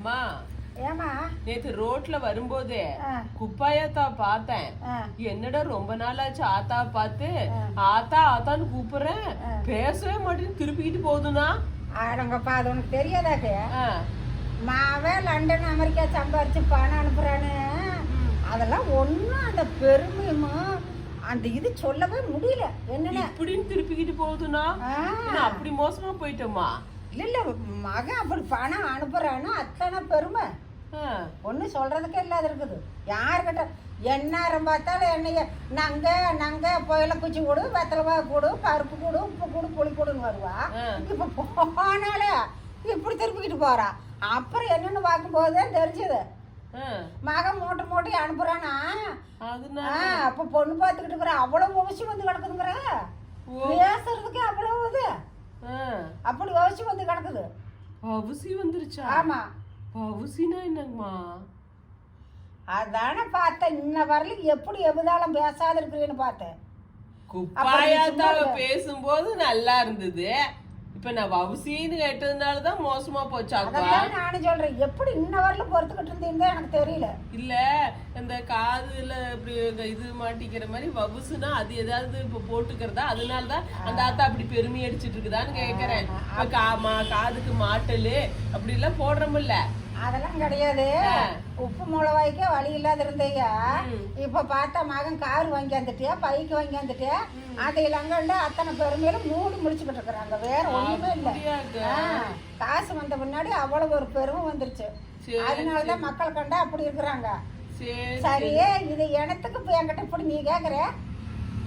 அம்மா ஏமா நேத்து ரோட்ல வரும்போதே. குப்பாயாத்தா பார்த்தேன். என்னடா ரொம்ப நாளாச்சு ஆத்தா பார்த்து? ஆத்தா ஆத்தான்னு கூப்பிடுறேன். பேசவே மாட்டேன்னு திருப்பிக்கிட்டு போகுதுனா ஆடங்கப்பா அது உனக்கு தெரியாதாக்கு. மாவே லண்டன் அமெரிக்கா சம்பாரிச்சு பணம் அனுப்புறான்னு அதெல்லாம் ஒன்றும் அந்த பெருமையும்? அந்த இது சொல்லவே முடியல. என்னென்ன? இப்படின்னு திருப்பிக்கிட்டு போகுதுனா ஆ. நான் அப்படி மோசமா போயிட்டோமா இல்ல இல்ல மகன் அப்படி பணம் அனுப்புறான்னு அத்தனை பெருமை. ஒன்றும் சொல்றதுக்கே இல்லாத இருக்குது யாருக்கிட்ட எந்நேரம் பார்த்தாலும் என்னைய நங்க நங்க புயல குச்சி கொடு வெத்தலை கொடு பருப்பு கொடு உப்பு கொடு புளி கொடுன்னு வருவா. இப்போ போனாலே இப்படி திருப்பிக்கிட்டு போறா அப்புறம் என்னன்னு பார்க்கும்போது தான் தெரிஞ்சது. மகன் மூட்டை மூட்டை அனுப்புறானா அப்ப பொண்ணு பார்த்துக்கிட்டு இருக்கிற அவ்வளவு அவசியம் வந்து கிடக்குதுங்கிற. பேசுறதுக்கு அவ்வளவு இது. அப்படி அவசியம் வந்து கிடக்குது. பவுசி வந்துருச்சா? ஆமா. பவுசினா என்னங்கம்மா? அதானே பார்த்தேன். இன்ன வரலும் எப்படி எவ்வளவு பேசாத இருக்கிறேன்னு பார்த்தேன் குப்பாயாத்தாவை பேசும்போது நல்லா இருந்தது. இப்ப நான் வவுசின்னு கேட்டதுனாலதான் மோசமா போச்சாப்பா அதான் நானும் சொல்றேன். எப்படி இன்ன வரலும் பொறுத்துக்கிட்டு இருந்தீங்க? எனக்கு தெரியல. இல்ல இந்த காதுல இப்படி இது மாட்டிக்கிற மாதிரி வவுசுனா அது ஏதாவது இப்ப போட்டுக்கிறதா? அதனாலதான் அந்த ஆத்தா அப்படி பெருமை அடிச்சிட்டு இருக்குதான்னு கேக்குறேன். காமா காதுக்கு மாட்டலு அப்படி எல்லாம் போடுறோம்ல அதெல்லாம் கிடையாது. உப்பு மிளவாய்க்கே வழி இல்லாத இருந்தீங்க. இப்ப பார்த்தா மகன் கார் வாங்கி வந்துட்டியா? பைக்கு வாங்கி வந்துட்டியா? அதை இல்லங்கள்ல அத்தனை பெருமையில மூடி முடிச்சுக்கிட்டு இருக்கிறாங்க வேற ஒண்ணுமே இல்ல. காசு வந்த பின்னாடி அவ்வளவு ஒரு பெருமை வந்துருச்சு. அதனாலதான் மக்கள் கண்டா அப்படி இருக்கிறாங்க. சரி சரியே இது எனத்துக்கு இப்ப என்கிட்ட இப்படி நீ கேக்குற?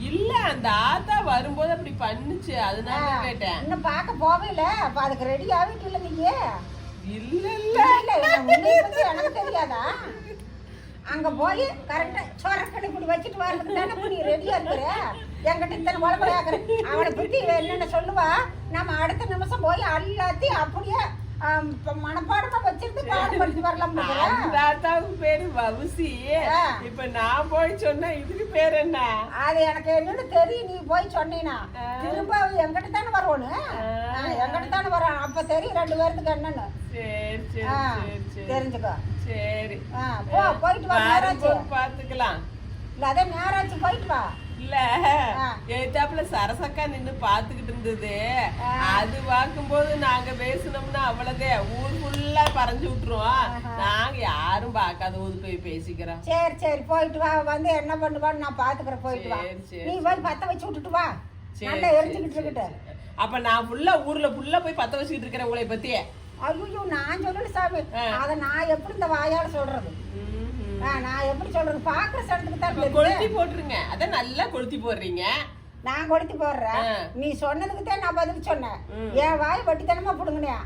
இல்ல அந்த ஆத்தா வரும்போது அப்படி பண்ணுச்சு. அதனால கேட்டேன். இன்னும் பார்க்க போவே இல்ல. அப்ப அதுக்கு ரெடி ஆகிட்டு இல்ல நீங்க இல்ல இல்ல இல்ல இல்ல உன்னை பத்தி எனக்கு தெரியாதா? அங்க போய் கரெக்டா சொரக்கடை இப்படி வச்சுட்டு வர்றதுக்கு தானே இப்ப நீ ரெடியா இருக்கிற? என்கிட்ட இத்தனை குழம்பு கேக்குற அவளை என்னென்ன சொல்லுவா? நம்ம அடுத்த நிமிஷம் போய் எல்லாத்தையும் அப்படியே மனப்பாடமா வச்சிருந்து பாடப்படுத்தி வரலாம் அந்த ஆத்தாவுக்கு பேரு வவுசி. இப்ப நான் போய் சொன்னா இதுக்கு பேர் என்ன? அது எனக்கு என்னன்னு தெரியும். நீ போய் சொன்னீனா. திரும்ப அவ என்கிட்ட தானே வரணும் என்கிட்ட தானே வரான். அப்ப தெரியும் ரெண்டு பேர்த்துக்கு என்னன்னு? சரி சரி தெரிஞ்சுக்கோ. சரி. போயிட்டு வா பாத்துக்கலாம். இல்ல அதே நேராச்சு போயிட்டு வா. இல்ல. ஆ. ஏத்தாப்புல சரசக்கா நின்னு பாத்துக்கிட்டு இருந்தது. அது பார்க்கும்போது நாங்க பேசினோம்னா அவ்வளவுதே ஊர் ஃபுல்லா பறஞ்சு விட்டுருவோம் நாங்க யாரும் பார்க்காத போது போய் பேசிக்கிறோம். சரி சரி போயிட்டு வா. வந்து என்ன பண்ணுவான்னு நான் பாத்துக்கிறேன் போயிட்டு வா. நீ போய் பத்த வச்சு விட்டுட்டு வா. நல்லா எரிஞ்சுக்கிட்டு இருக்கட்டு. அப்ப நான் ஃபுல்லா ஊர்ல ஃபுல்லா போய் பத்த வச்சுக்கிட்டு இருக்கிறேன் உங்களை பத்தி ஐயோ நான் சொல்லல சாமி. அத நான் எப்படி இந்த வாயால சொல்றது? நான் எப்படி சொல்றது? பாக்குற சடத்துக்கு தான். கொளுத்தி போட்டுருங்க. அதான் நல்லா கொளுத்தி போடுறீங்க. நான் கொடுத்து போடுறேன். நீ சொன்னதுக்கு தான் நான் பதில் சொன்னேன். என் வாய் வட்டித்தனமா புடுங்கினியா?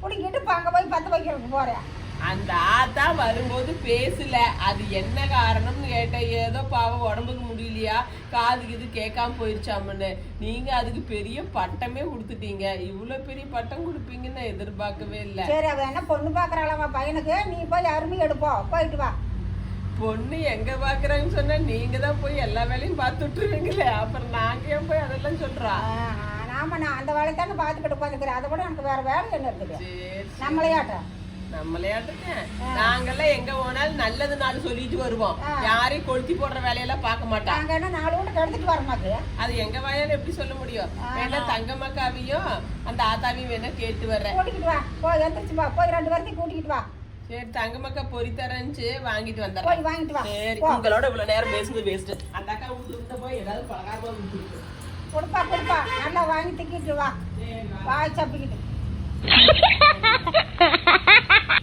புடுங்கிட்டு அங்க போய் பத்த வைக்கிறதுக்கு போறேன். அந்த ஆத்தா வரும்போது பேசல. அது என்ன காரணம்னு கேட்டேன் ஏதோ பாவம் உடம்புக்கு முடியலையா? காதுக்கு இது கேட்காம போயிருச்சாமன்னு. நீங்க அதுக்கு பெரிய பட்டமே கொடுத்துட்டீங்க இவ்வளவு பெரிய பட்டம் கொடுப்பீங்கன்னு எதிர்பார்க்கவே இல்லை. சரி அவ என்ன பொண்ணு பாக்குறாளவா பையனுக்கு நீ போய் அருமை எடுப்போம் போயிட்டு வா. பொண்ணு எங்க பாக்குறாங்கன்னு சொன்னா நீங்க தான் போய் எல்லா வேலையும் பார்த்து விட்டுருவீங்களே. அப்புறம் நாங்க ஏன் போய் அதெல்லாம் சொல்றா? ஆ, நாம நான் அந்த வேலையை தானே பார்த்துக்கிட்டு உட்காந்துக்கிறேன் அதை விட எனக்கு வேற வேலை என்ன இருக்குது? நம்மளையாட்டம் நம்மளையாட்டுங்க நாங்கெல்லாம் எங்க போனாலும் நல்லது நாள் சொல்லிட்டு வருவோம். யாரையும் கொளுத்தி போடுற வேலையெல்லாம் பார்க்க மாட்டோம் நாங்க என்ன நாலு வீட்டுக்கு எடுத்துட்டு வர மாட்டேன் அது எங்க வாயால எப்படி சொல்ல முடியும்? வேணா தங்கம்மாக்காவையும் அந்த ஆத்தாவையும் வேணா கேட்டு வர்றேன். கூட்டிக்கிட்டு வா. போய் எந்திரிச்சு வா போய் ரெண்டு பேர்த்தையும் கூட்டிக்கிட்டு வா. சரி தங்கம்மாக்கா பொறி தரேன்னு வாங்கிட்டு வந்துடுறேன். போய் வாங்கிட்டு வா. சரி உங்களோட இவ்வளவு நேரம் பேசுனது வேஸ்ட் அந்த அக்கா வீட்டு விட்ட போய் ஏதாவது பலகாரமா விட்டு கொடுப்பா கொடுப்பா. நல்லா வாங்கி திக்கிட்டு வா. வாய் சப்பிக்கிட்டு